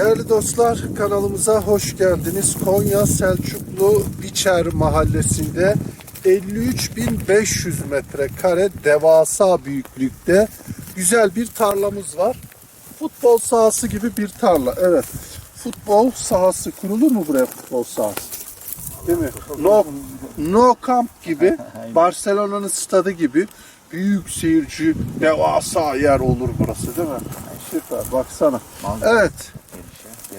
Değerli dostlar kanalımıza hoş geldiniz. Konya Selçuklu Biçer mahallesinde 53.500 metrekare devasa büyüklükte güzel bir tarlamız var. Futbol sahası gibi bir tarla. Evet. Futbol sahası kurulur mu buraya futbol sahası? Değil mi? No, no Camp gibi, Barcelona'nın stadı gibi büyük seyirci, devasa yer olur burası değil mi? Süper, baksana. Evet.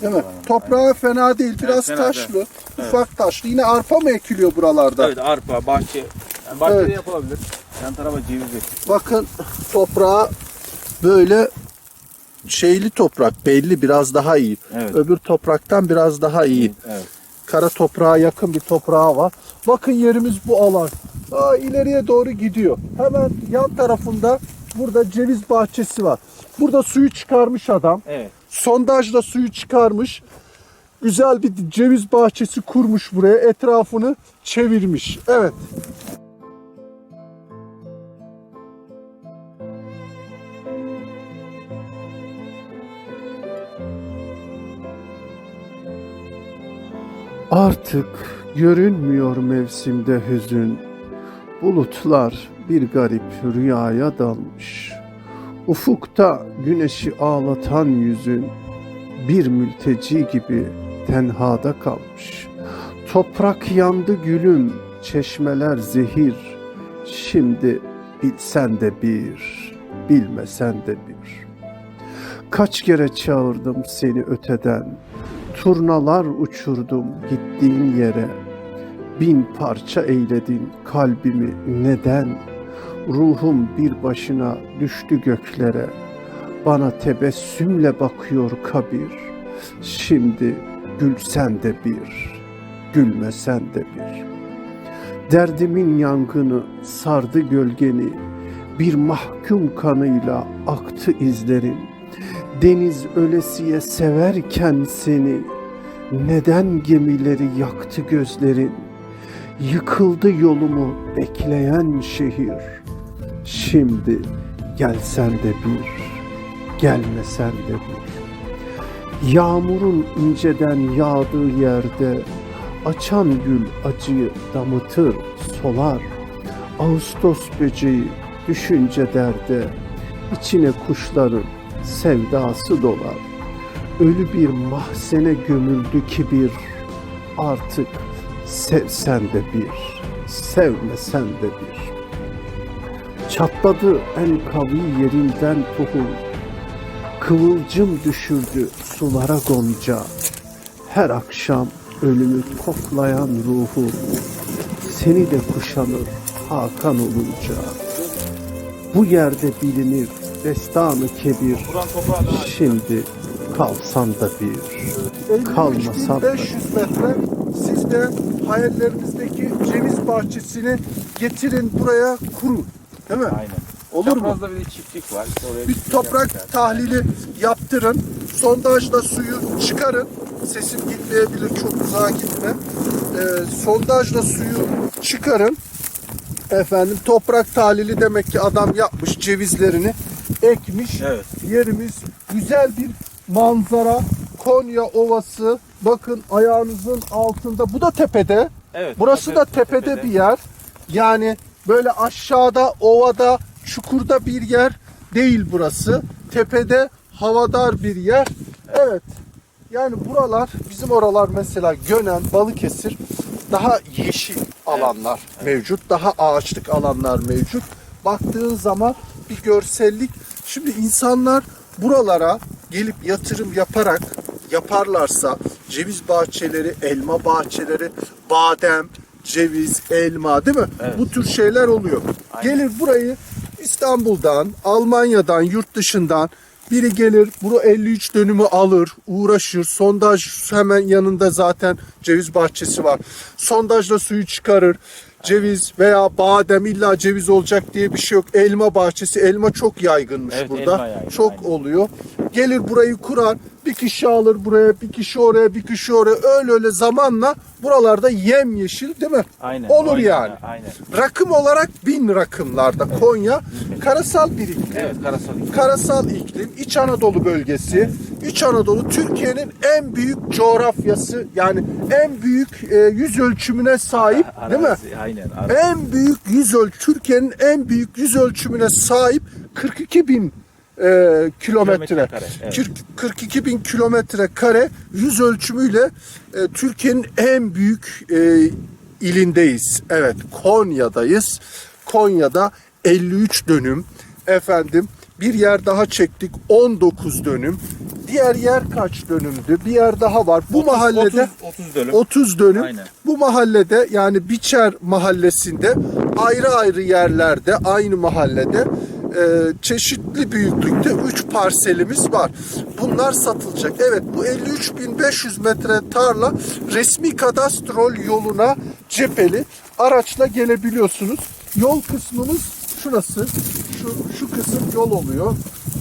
Değil mi? Toprağı fena değil, biraz fena taşlı, ufak taşlı. Yine arpa mı ekiliyor buralarda? Evet arpa, bahçe. Yani bahçede Evet. yapılabilir. Yan tarafa ceviz ekti. Bakın toprağı böyle şeyli toprak belli biraz daha iyi. Evet. Öbür topraktan biraz daha iyi. Evet. Kara toprağa yakın bir toprağı var. Bakın yerimiz bu alan. Aa, ileriye doğru gidiyor. Hemen yan tarafında burada ceviz bahçesi var. Burada suyu çıkarmış adam. Evet. Sondajla suyu çıkarmış. Güzel bir ceviz bahçesi kurmuş buraya. Etrafını çevirmiş. Evet. Artık görünmüyor mevsimde hüzün. Bulutlar bir garip rüyaya dalmış. Ufukta güneşi ağlatan yüzün bir mülteci gibi tenhada kalmış. Toprak yandı gülüm, çeşmeler zehir. Şimdi bilsen de bir, bilmesen de bir. Kaç kere çağırdım seni öteden, turnalar uçurdum gittiğin yere. Bin parça eyledin kalbimi neden? Ruhum bir başına düştü göklere. Bana tebessümle bakıyor kabir. Şimdi gülsen de bir, gülmesen de bir. Derdimin yangını sardı gölgeni. Bir mahkum kanıyla aktı izlerin. Deniz ölesiye severken seni neden gemileri yaktı gözlerin? Yıkıldı yolumu bekleyen şehir. Şimdi gelsen de bir, gelmesen de bir. Yağmurun inceden yağdığı yerde açan gül acıyı damıtır, solar. Ağustos böceği düşünce derde, içine kuşların sevdası dolar. Ölü bir mahzene gömüldü kibir, artık sevsen de bir, sevmesen de bir. Çatladı en kavi yerinden tohum, kıvılcım düşürdü sulara gonca. Her akşam ölümü koklayan ruhu, seni de kuşanır Hakan olunca. Bu yerde bilinir destanı kebir, Şimdi kalsan da bir, kalmasan da 500 metre siz de hayallerinizdeki ceviz bahçesini getirin buraya kurun. Değil mi? Aynen. Olur mu? Çaprazda bir de çiftlik var. İşte oraya Bir toprak yapmışlar. tahlili yaptırın. Sondajla suyu çıkarın. Sesim gitmeyebilir çok uzağa gitme. Ee, sondajla suyu çıkarın. Efendim toprak tahlili demek ki adam yapmış cevizlerini ekmiş. Evet. Yerimiz güzel bir manzara. Konya Ovası. Bakın ayağınızın altında. Bu da tepede. Evet. Burası da tepe- tepede bir yer. Yani böyle aşağıda, ovada, çukurda bir yer değil burası. Tepede havadar bir yer. Evet. Yani buralar, bizim oralar mesela Gönen, Balıkesir daha yeşil alanlar mevcut. Daha ağaçlık alanlar mevcut. Baktığın zaman bir görsellik. Şimdi insanlar buralara gelip yatırım yaparak yaparlarsa ceviz bahçeleri, elma bahçeleri, badem, ceviz, elma değil mi? Evet. Bu tür şeyler oluyor. Aynen. Gelir burayı İstanbul'dan, Almanya'dan, yurt dışından biri gelir, bunu 53 dönümü alır, uğraşır. Sondaj hemen yanında zaten ceviz bahçesi var. Sondajla suyu çıkarır. Ceviz veya badem illa ceviz olacak diye bir şey yok. Elma bahçesi, elma çok yaygınmış Evet, burada. elma yaygın, çok aynen. oluyor. Gelir burayı kurar. Bir kişi alır buraya, bir kişi oraya, bir kişi oraya. Öyle öyle zamanla buralarda yem yeşil değil mi? Aynen. Olur aynen, yani. Aynen. Rakım olarak bin rakımlarda Konya karasal bir iklim. Evet karasal. Karasal iklim, İç Anadolu bölgesi. İç Anadolu Türkiye'nin en büyük coğrafyası yani en büyük e, yüz ölçümüne sahip değil mi? Arazi, Aynen. arazi. En büyük yüz öl Türkiye'nin en büyük yüz ölçümüne sahip 42 bin e, kilometre. Kare, evet. Kırk- 42 bin kilometre kare yüz ölçümüyle e, Türkiye'nin en büyük e, ilindeyiz. Evet Konya'dayız. Konya'da 53 dönüm. Efendim bir yer daha çektik 19 dönüm. Diğer yer kaç dönümdü? Bir yer daha var. Bu 30, mahallede 30, 30 dönüm. 30 dönüm. Aynen. Bu mahallede yani Biçer mahallesinde ayrı ayrı yerlerde aynı mahallede e, çeşitli büyüklükte 3 parselimiz var. Bunlar satılacak. Evet bu 53.500 metre tarla resmi kadastrol yoluna cepheli araçla gelebiliyorsunuz. Yol kısmımız şurası. Şu, şu kısım yol oluyor.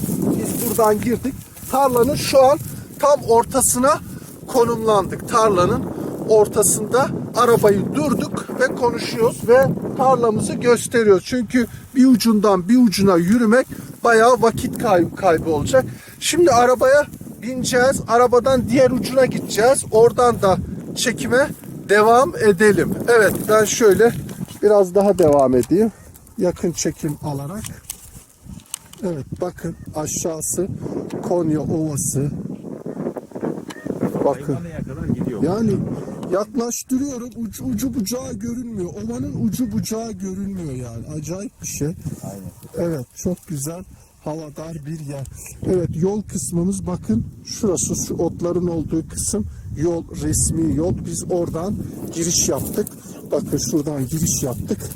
Biz buradan girdik. Tarlanın şu an tam ortasına konumlandık. Tarlanın ortasında arabayı durduk ve konuşuyoruz ve tarlamızı gösteriyoruz. Çünkü bir ucundan bir ucuna yürümek bayağı vakit kaybı, kaybı olacak. Şimdi arabaya bineceğiz. Arabadan diğer ucuna gideceğiz. Oradan da çekime devam edelim. Evet ben şöyle biraz daha devam edeyim. Yakın çekim alarak. Evet bakın aşağısı Konya Ovası. Bakın. Yani yaklaştırıyorum ucu, ucu bucağı görünmüyor. Ovanın ucu bucağı görünmüyor yani. Acayip bir şey. Aynen. Evet çok güzel havadar bir yer. Evet yol kısmımız bakın şurası şu otların olduğu kısım yol resmi yol. Biz oradan giriş yaptık. Bakın şuradan giriş yaptık.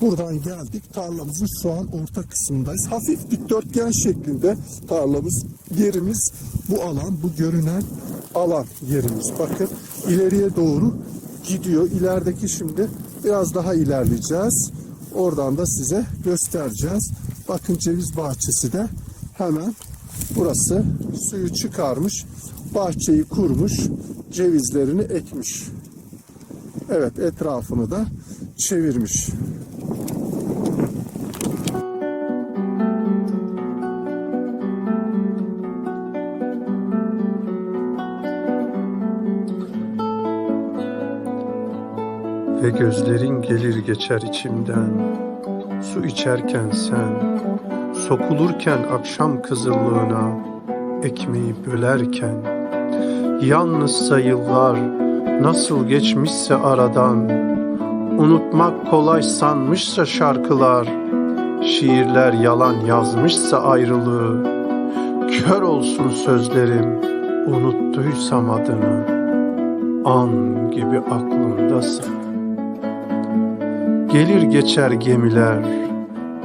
Buradan geldik. Tarlamızın şu an orta kısmındayız. Hafif dikdörtgen şeklinde tarlamız. Yerimiz bu alan, bu görünen alan yerimiz. Bakın ileriye doğru gidiyor. İlerideki şimdi biraz daha ilerleyeceğiz. Oradan da size göstereceğiz. Bakın ceviz bahçesi de hemen burası suyu çıkarmış. Bahçeyi kurmuş. Cevizlerini ekmiş. Evet etrafını da çevirmiş. Gözlerin gelir geçer içimden. Su içerken sen Sokulurken akşam kızıllığına Ekmeği bölerken. Yalnızsa yıllar Nasıl geçmişse aradan Unutmak kolay sanmışsa şarkılar. Şiirler yalan yazmışsa ayrılığı Kör olsun sözlerim Unuttuysam adını. An gibi aklımdasın Gelir geçer gemiler,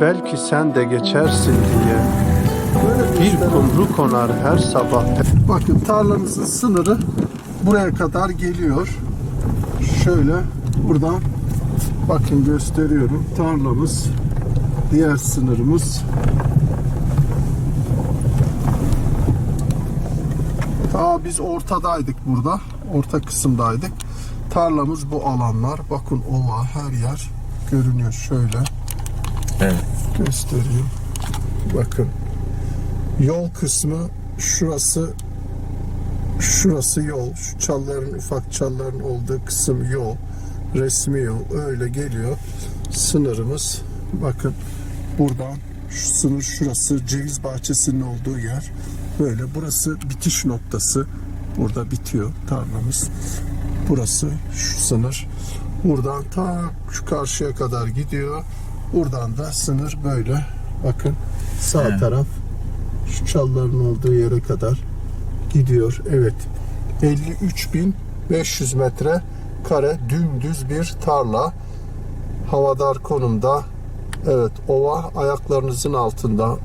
belki sen de geçersin diye. Bir kumru konar her sabah. Bakın tarlamızın sınırı buraya kadar geliyor. Şöyle buradan bakın gösteriyorum. Tarlamız diğer sınırımız Ta biz ortadaydık burada. Orta kısımdaydık. Tarlamız bu alanlar. Bakın ova her yer görünüyor şöyle. Evet. göstereyim. Bakın. Yol kısmı şurası şurası yol. Şu çalların ufak çalların olduğu kısım yol. Resmi yol. Öyle geliyor. Sınırımız bakın buradan şu sınır şurası ceviz bahçesinin olduğu yer. Böyle burası bitiş noktası. Burada bitiyor tarlamız. Burası şu sınır. Buradan ta şu karşıya kadar gidiyor. Buradan da sınır böyle. Bakın sağ He. taraf şu çalların olduğu yere kadar gidiyor. Evet. 53.500 metre kare dümdüz bir tarla. Havadar konumda. Evet, ova ayaklarınızın altında.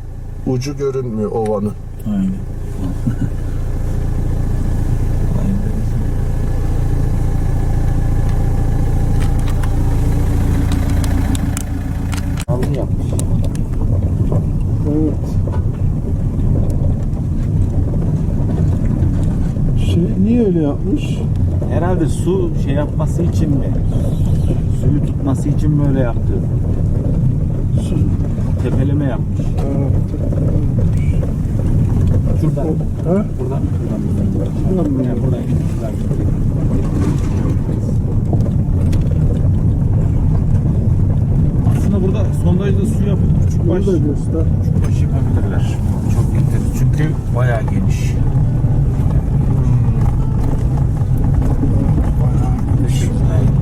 Ucu görünmüyor ovanın. Aynen. Öyle yapmış? Herhalde su şey yapması için mi? Suyu tutması için mi öyle yaptı? Su tepeleme yapmış. Evet. Şuradan. Ha? Buradan. Buradan. Buradan mı? Yani buradan gittiler. Aslında burada sondajda su yapıp küçük baş, küçük baş yapabilirler. Çok getir. Çünkü bayağı geniş.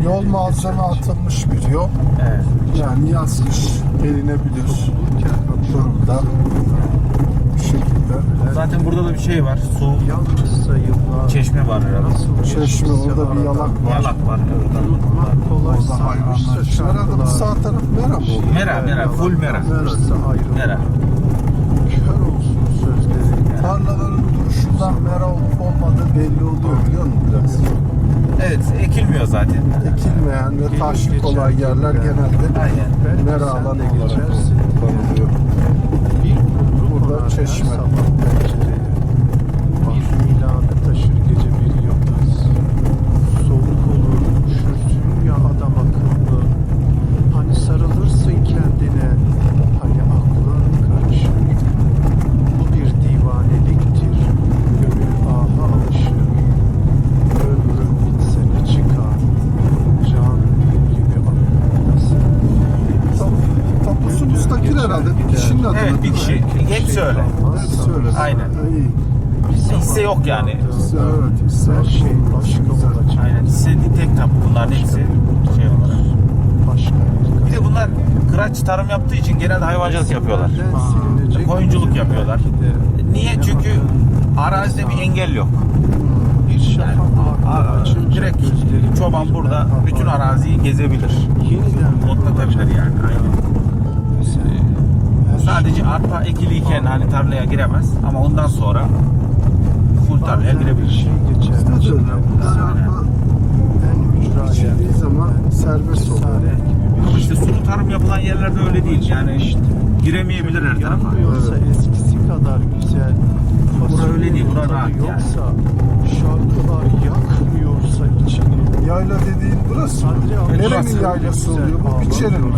Yol malzeme atılmış bir yol. Evet. Yani yaz kış gelinebilir durumda. Bir şekilde. Zaten burada da bir şey var. Su, çeşme var herhalde. Çeşme orada bir yalak var. Yalak var. Orada hayvanlar. Bu sağ taraf mera mı oluyor? Mera, mera, full mera. Mera. Kör olsun sözleri. Tarlaların duruşundan mera olup olmadığı belli oluyor biliyor musun biraz? Evet, ekilmiyor zaten. Ekilmeyen ve taşlık kolay yerler genelde Aynen. Mera alanı olarak kullanılıyor. Burada çeşme. sabah pencereye. Bir miladı taşır gece bir yıldız. Soğuk olur, üşürsün ya adam akıllı. Hani sarılırsın kendine, hani aklın karışır. Bu bir divaneliktir, gönül aha alışır. Ömrün bitse ne çıkar, can gibi aklındasın. Tap- Tapusu müstakil herhalde. Bir kişinin adına. Evet, bir değil mi? kişi. Hepsi öyle. Hepsi öyle. Aynen. Hisse yok yani. Hisse, Evet, hisse. Her şey başka olacak. Aynen. Hisse tek tapu bunların hepsi şey olarak. Başka bir de bunlar kıraç tarım yaptığı için genelde hayvancılık yapıyorlar. Koyunculuk yapıyorlar. Niye? Çünkü arazide bir engel yok. Aa, vakti açınca Direkt çoban burada bütün araziyi gezebilir. Otlatabilir yani. Aynen. Sadece arpa ekiliyken hani tarlaya giremez ama ondan sonra full tarlaya girebilir. şey geçer. Bizde de öyle. Bunlar arpa En ücra içildiği zaman serbest bir Ama işte sulu tarım yapılan yerlerde öyle değil. Yani giremeyebilir her tarafa. Yanmıyorsa eskisi kadar güzel. Bura öyle değil, bura Tadı rahat yani. Yoksa şarkılar yakmıyorsa içini. Yayla dediğin burası mı? Nerenin burası. yaylası oluyor bu? Biçerin mi?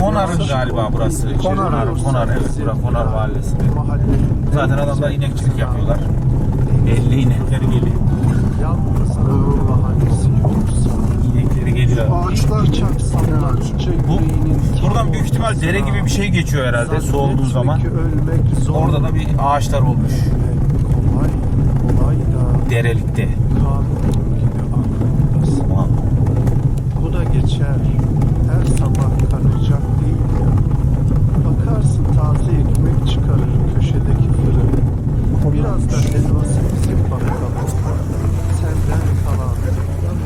Konar'ın galiba burası. Konar. Konar, Konar evet. Bura Konar Mahallesi. Zaten adamlar inekçilik yapıyorlar. Belli inekleri geliyor. İnekleri geliyor. Ağaçlar Bu, buradan büyük ihtimal dere gibi bir şey geçiyor herhalde su olduğu zaman. Orada da bir ağaçlar olmuş. Kolay, kolay da Derelikte. Geçer. Her sabah karacak değil ya. Bakarsın taze ekmek çıkarır köşedeki fırın. Biraz da helvası bizim bakalım. Senden kalan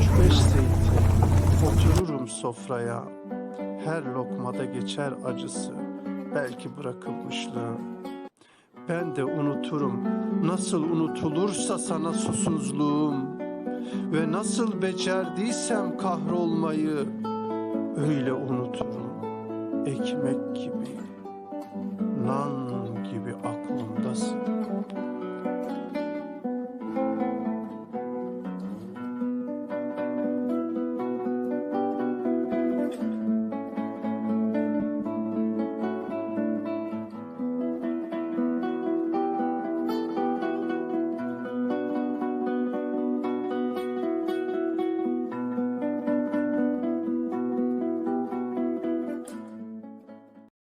üç beş zeytin. Otururum sofraya. Her lokmada geçer acısı. Belki bırakılmışlığı. Ben de unuturum. Nasıl unutulursa sana susuzluğum. Ve nasıl becerdiysem kahrolmayı öyle unuturum. Ekmek gibi, nan gibi ak